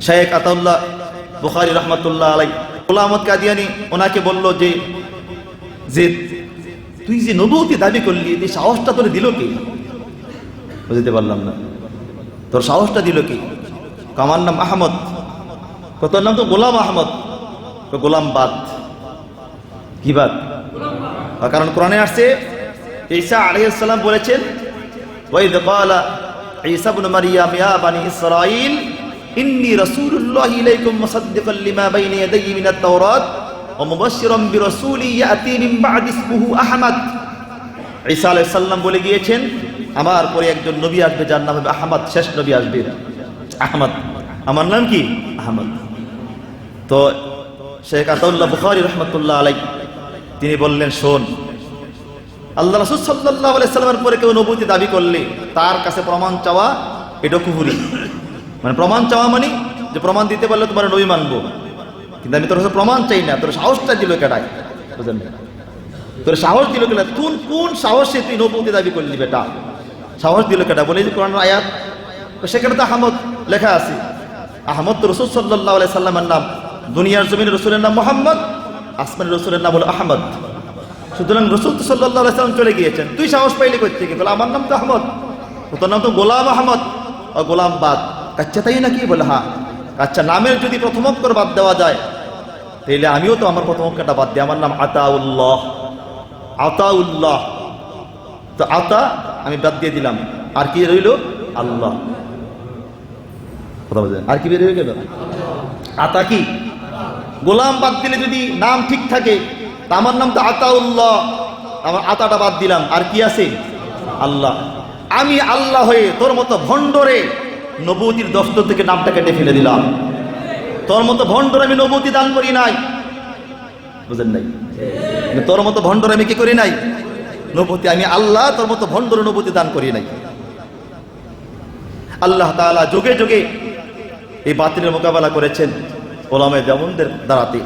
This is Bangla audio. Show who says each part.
Speaker 1: শেখ আতাউল্লাহ বুখারি রহমতুল্লাহ আলাই গোলাম আহমদ কাদিয়ানি ওনাকে বলল যে যে তুই যে নবুতি দাবি করলি এই সাহসটা তোরে দিল কি? বুঝতে পারলাম না। তোর সাহসটা দিল কি? কামার নাম আহমদ। কত নাম তো গোলাম আহমদ। তো গোলাম বাদ। কি বাদ? কারণ কোরআনে আসছে, ঈসা আলাইহিসসালাম বলেছেন, ওয়াইদ ক্বালা ঈসা ইয়া বানি ইসরাঈল ইন্নী রাসূলুল্লাহি ইলাইকুম মুসাদ্দিকান লিমা বাইনা ইয়াদাইহি মিনাত তাওরাত ওয়া মুবাশশিরান বিরাসূলি ইয়াতি মিন বা'দি ইসমিহি আহমদ। ঈসা আলাইহিস সালাম বলে গিয়েছেন, আমার পরে একজন নবী আসবে যার নাম হবে আহমদ, শেষ নবী আসবে। আহমদ, আমার নাম কি? আহমদ। তো শেখ আতাউল্লাহ বুখারী রহমতুল্লাহ আলাই তিনি বললেন, শোন, আল্লাহ রাসূল সাল্লাল্লাহু আলাইহি সাল্লামের পরে কেউ নবুতি দাবি করলে তার কাছে প্রমাণ চাওয়া এটা কুহুরি মানে প্রমাণ চাওয়া মানে যে প্রমাণ দিতে পারলে তোমার নবী মানবো। কিন্তু আমি তোর প্রমাণ চাই না, তোর সাহসটা দিল কেটাই বুঝলেন? তোর সাহস দিল কেটা কোন কোন সাহসে তুই নবুতি দাবি করলি বেটা? সাহস দিল কেটা বলে যে কোরআন আয়াত। সেখানে তো আহমদ লেখা আছে। আহমদ রসুল সাল্লাহ আলাই সাল্লামের নাম। দুনিয়ার জমিনের রসুলের নাম মোহাম্মদ, আসমানের রসুলের নাম হলো আহমদ। সুতরাং রসুল তো সাল্লাহ সাল্লাম চলে গিয়েছেন। তুই সাহস পাইলি থেকে? বলে, আমার নাম তো আহমদ। তোর নাম তো গোলাম আহমদ। ও গোলাম বাদ। আচ্ছা তাই নাকি বলে হ্যাঁ কাচ্চা নামের যদি প্রথম অক্ষর বাদ দেওয়া যায় তাহলে আমিও তো আমার প্রথম অক্ষরটা বাদ দিই। আমার নাম আতাউল্লাহ। আতাউল্লাহ। তো আতা আমি বাদ দিয়ে দিলাম। আর কি রইল? আল্লাহ। কথা বলছেন আর কি বের হয়ে গেল? আতা কি? গোলাম বাদ দিলে যদি নাম ঠিক থাকে, তা আমার নাম তো আতাউল্লাহ। আমার আতাটা বাদ দিলাম। আর কি আছে? আল্লাহ। আমি আল্লাহ হয়ে তোর মতো ভণ্ডরে নবতির দফতর থেকে নামটা কেটে ফেলে দিলাম। তোর মতো ভণ্ডর আমি নবতি দান করি নাই। বুঝেন নাই? তোর মতো ভণ্ডর আমি কি করি নাই? নবতি আমি আল্লাহ, তোর মতো ভণ্ডর নবতি দান করি নাই। আল্লাহ তাআলা যোগে যোগে এই বাতিলের মোকাবেলা করেছেন ওলামে দেমনদের দ্বারাতে।